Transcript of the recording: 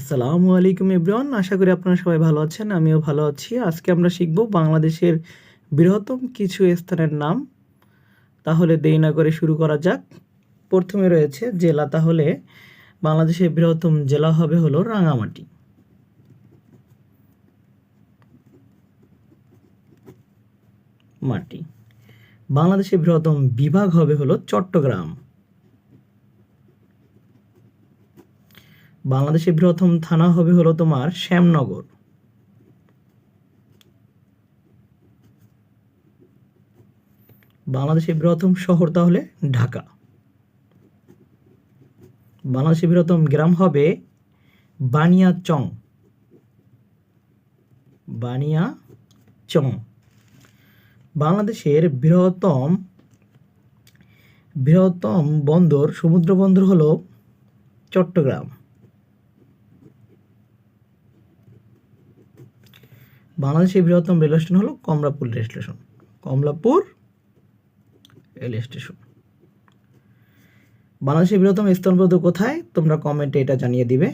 আসসালামু আলাইকুম ইব্রান আশা করি আপনারা সবাই ভালো আছেন, আমিও ভালো আছি। আজকে আমরা শিখব বাংলাদেশের বৃহত্তম কিছু স্থানের নাম। তাহলে দেরি না করে শুরু করা যাক। প্রথমে রয়েছে জেলা, তাহলে বাংলাদেশের বৃহত্তম জেলা হবে হলো রাঙামাটি মাটি। বাংলাদেশের বৃহত্তম বিভাগ হবে হলো চট্টগ্রাম। বাংলাদেশের বৃহত্তম থানা হবে হলো তোমার শ্যামনগর। বাংলাদেশের বৃহত্তম শহর তাহলে ঢাকা। বাংলাদেশের বৃহত্তম গ্রাম হবে বানিয়াচং। বানিয়াচং। বাংলাদেশের বৃহত্তম বৃহত্তম বন্দর, সমুদ্র বন্দর হলো চট্টগ্রাম। বাংলাদেশের বৃহত্তম রেল স্টেশন হলো Kamalapur rail station. Kamalapur rail station. বাংলাদেশের বৃহত্তম স্থলপথ কোথায়? তোমরা কমেন্টে এটা জানিয়ে দিবে।